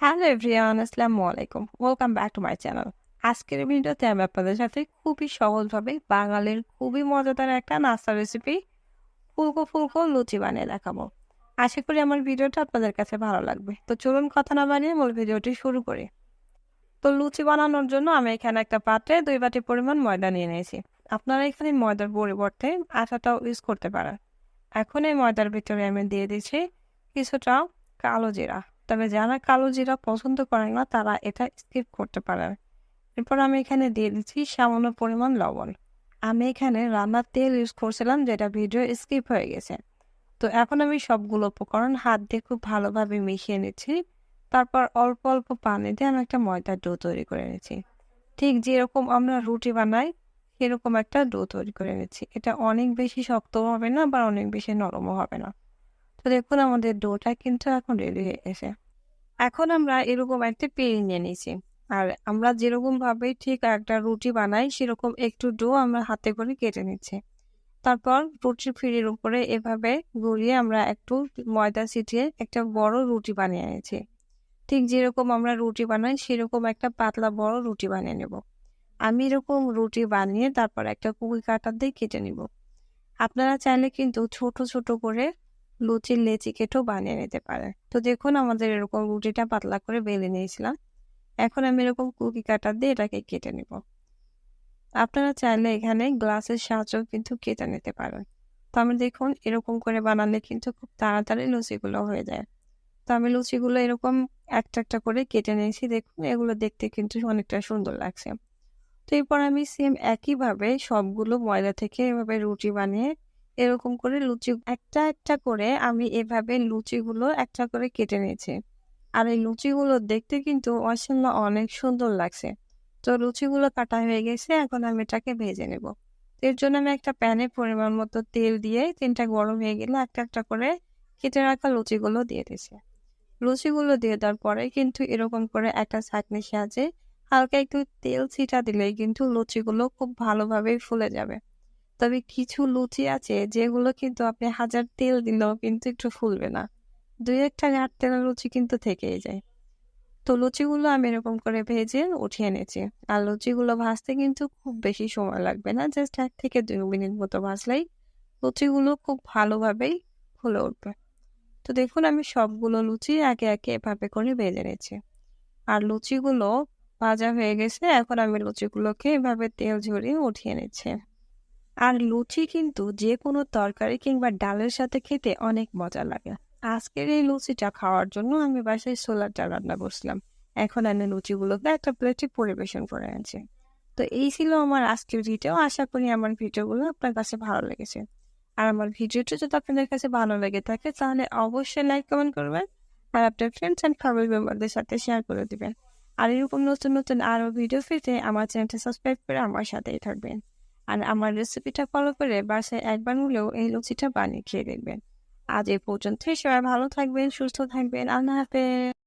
Hello everyone আসসালামু আলাইকুম। Welcome back to my channel আজকের ভিডিওতে আমি আপনাদের সাথে খুবই সহজভাবে বাঙালির খুবই মজাদার একটা নাস্তা রেসিপি ফুলকো ফুলকো লুচি বানিয়ে দেখাবো। আশা করি আমার ভিডিওটা আপনাদের কাছে ভালো লাগবে। তো চলুন কথা না বানিয়ে মূল ভিডিওটি শুরু করি। তো লুচি বানানোর জন্য আমি এখানে একটা পাত্রে দুই বাটি পরিমাণ ময়দা নিয়ে নিয়েছি। আপনারা এখানে ময়দার পরিবর্তে আটাটাও ইউজ করতে পারেন। এখন এই ময়দার ভিতরে আমি দিয়ে দিচ্ছি কিছুটা কালো জিরা। তবে যারা কালো জিরা পছন্দ করে না, তারা এটা স্কিপ করতে পারে। এরপর আমি এখানে দিয়ে দিচ্ছি সামান্য পরিমাণ লবণ। আমি এখানে রান্নার তেল ইউজ করছিলাম, যেটা ভিডিও স্কিপ হয়ে গেছে। তো এখন আমি সবগুলো উপকরণ হাত দিয়ে খুব ভালোভাবে মিশিয়ে নিচ্ছি। তারপর অল্প অল্প পানি দিয়ে আমি একটা ময়দার ডো তৈরি করে নিচ্ছি। ঠিক যেরকম আমরা রুটি বানাই, সেরকম একটা ডো তৈরি করে নিচ্ছি। এটা অনেক বেশি শক্ত হবে না বা অনেক বেশি নরমও হবে না। দেখুন, আমাদের ডোটা কিন্তু এখন রেডি হয়ে গেছে। এখন আমরা এরকম একটা পেন নিয়ে নিয়েছি। আর আমরা যেরকম ভাবে ঠিক একটা রুটি বানাই, সেরকম একটু ডো আমরা হাতে করে কেটে নিচ্ছি। তারপর রুটির ফিরির উপরে এভাবে গড়িয়ে আমরা একটু ময়দা ছিটিয়ে একটা বড় রুটি বানিয়ে নিয়েছি ঠিক যেরকম আমরা রুটি বানাই, সেরকম একটা পাতলা বড় রুটি বানিয়ে নেব। আমি এরকম রুটি বানিয়ে তারপর একটা কুকি কাটার দিয়ে কেটে নিব। আপনারা চাইলে কিন্তু ছোট ছোট করে লুচির লেচি কেটেও বানিয়ে নিতে পারে তো দেখুন আমাদের এরকম রুটিটা পাতলা করে বেলে নিয়েছিলাম। এখন আমি এরকম কুকি কাটার দিয়ে এটাকে কেটে নেব। আপনারা চাইলে এখানে গ্লাসের সাহায্যেও কিন্তু কেটে নিতে পারেন। তো আমি দেখুন এরকম করে বানালে কিন্তু খুব তাড়াতাড়ি লুচিগুলো হয়ে যায়। তো আমি লুচিগুলো এরকম একটা একটা করে কেটে নিয়েছি। দেখুন এগুলো দেখতে কিন্তু অনেকটা সুন্দর লাগছে। তো এরপর আমি সেম একইভাবে সবগুলো ময়দা থেকে এভাবে রুটি বানিয়ে এরকম করে লুচি, একটা একটা করে আমি এভাবে লুচিগুলো একটা করে কেটে নিয়েছি। আর এই লুচিগুলো দেখতে কিন্তু মাসাল্লাহ অনেক সুন্দর লাগছে। তো লুচিগুলো কাটা হয়ে গেছে, এখন আমি এটাকে ভেজে নেব। এর জন্য আমি একটা প্যানে পরিমাণ মতো তেল দিয়ে তিনটা গরম হয়ে গেলে একটা একটা করে কেটে রাখা লুচিগুলো দিয়ে দিয়েছি। লুচিগুলো দিয়ে দেওয়ার পরে কিন্তু এরকম করে একটা চাটনির সাহায্যে হালকা একটু তেল ছিটা দিলেই কিন্তু লুচিগুলো খুব ভালোভাবে ফুলে যাবে। তবে কিছু লুচি আছে যেগুলো কিন্তু আপনি হাজার তেল দিলেও কিন্তু একটু ফুলবে না। দুই একটা ঘাট তেলের লুচি কিন্তু থেকেই যায়। তো লুচিগুলো আমি এরকম করে ভেজে উঠিয়ে নিয়েছি আর লুচিগুলো ভাজতে কিন্তু খুব বেশি সময় লাগবে না, জাস্ট এক থেকে দুই মিনিট মতো ভাজলেই লুচিগুলো খুব ভালোভাবেই ফুলে উঠবে। তো দেখুন, আমি সবগুলো লুচি একে একে এভাবে করে ভেজে নিয়েছি। আর লুচিগুলো ভাজা হয়ে গেছে, এখন আমি লুচিগুলোকে এভাবে তেল ঝরিয়ে উঠিয়ে নিচ্ছি। আর লুচি কিন্তু যে কোনো তরকারি কিংবা ডালের সাথে খেতে অনেক মজা লাগে। আজকের এই লুচিটা খাওয়ার জন্য আমি বাসায় সোলার ডাল রান্না করছিলাম এখন আমি লুচিগুলোকে একটা প্লেটে পরিবেশন করে আনছি। তো এই ছিল আমার আজকের ভিডিও আশা করি আমার ভিডিওগুলো আপনার কাছে ভালো লেগেছে। আর আমার ভিডিওটা যদি আপনাদের কাছে ভালো লেগে থাকে, তাহলে অবশ্যই লাইক কমেন্ট করবেন। আর আপনার ফ্রেন্ডস অ্যান্ড ফ্যামিলি মেম্বারদের সাথে শেয়ার করে দিবেন। আর এরকম নতুন নতুন আরও ভিডিও পেতে আমার চ্যানেলটা সাবস্ক্রাইব করে আমার সাথেই থাকবেন। আর আমার রেসিপিটা ফলো করে বাসে একবার হলেও এই লুচিটা বানিয়ে খেয়ে দেখবেন। আজ এ পর্যন্তই। সবাই ভালো থাকবেন, সুস্থ থাকবেন। আল্লাহ হাফেজ।